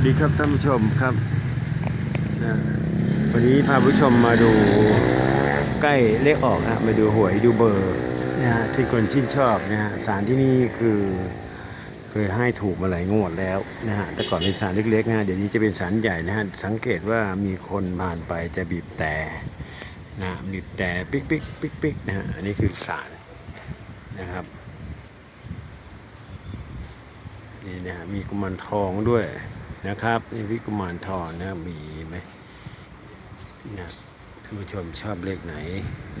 วัสดีครับท่านผู้ชมครับนะวันนี้พาผู้ชมมาดูใกล้เลขออกฮะมาดูหวยดูเบอร์นะฮะที่คนชื่นชอบนะฮะสารที่นี่คือเคยให้ถูกมาหลายงวดแล้วนะฮะแต่ก่อนเป็นสารเล็กๆนะเดี๋ยวนี้จะเป็นสารใหญ่นะฮะสังเกตว่ามีคนผ่านไปจะบีบแต่นะบีบแต่ปิ๊กปิ๊กปิ๊กปิ๊กนะฮะอันนี้คือสารนะครับนี่นะฮะมีกุมารทองด้วย นะครับนี่พี่กุมารทองนะมีไหมนะท่านผู้ชมชอบเลขไหน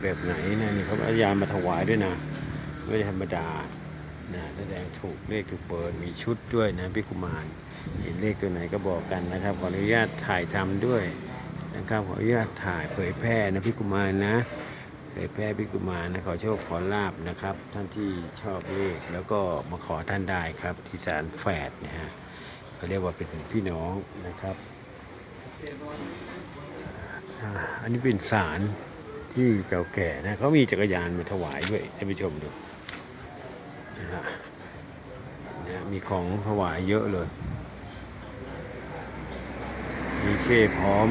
แบบไหนนะนี่เขาเอายามาถวายด้วยนะ ไม่ไธรรมดานะแสดงถูกเลขถูกเปิดมีชุดด้วยนะพี่กุมารเห็นเลขตัวไหนก็บอกกันนะครับ ขออนุญาตถ่ายทำด้วยนะครับขออนุญาตถ่ายเผยแพร่นะพี่กุมารนะเผยแพร่พิกุมารนะขอโชคขอลาบนะครับ ท่านที่ชอบเลขแล้วก็มาขอท่านได้ครับที่ศาลแฝดนะฮะ เขาเรียกว่าเป็นพี่น้องนะครับ อันนี้เป็นศาลที่เก่าแก่นะเขามีจักรยานมาถวายด้วยท่านผู้ชมดูนะฮะนะมีของถวายเยอะเลย มีเคพร้อม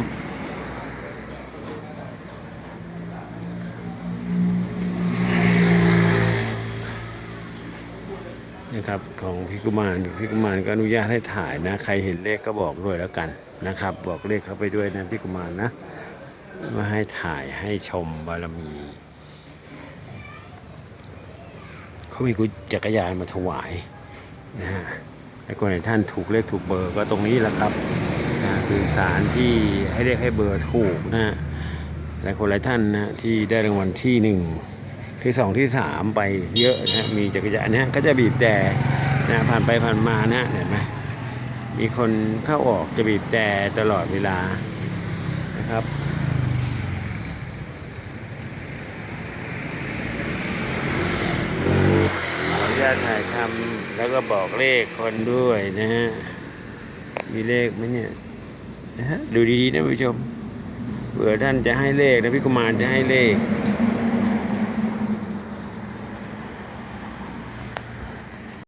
นะครับของพิกุมารพิกุมารก็อนุญาตให้ถ่ายนะ ใครเห็นเลขก็บอกด้วยแล้วกันนะครับ บอกเลขเข้าไปด้วยนะพิกุมารนะมาให้ถ่ายให้ชมบารมีเขามีกุจักรยานมาถวายนะฮะให้คนไหนท่านถูกเลขถูกเบอร์ก็ตรงนี้แหละครับนะคือสารที่ให้เลขให้เบอร์ถูกนะฮะหลายคนหลายท่านนะที่ได้รางวัลที่หนึ่ง ที่สองที่สามไปเยอะนะมีจักรยานนะก็จะบีบแต่นะผ่านไปผ่านมานะเห็นไหมมีคนเข้าออกจะบีบแต่ตลอดเวลานะครับขออนุญาตถ่ายทำแล้วก็บอกเลขคนด้วยนะฮะ มีเลขไหมเนี่ยนะฮะดูดีๆนะผู้ชมเผื่อท่านจะให้เลขนะพี่กุมารจะให้เลข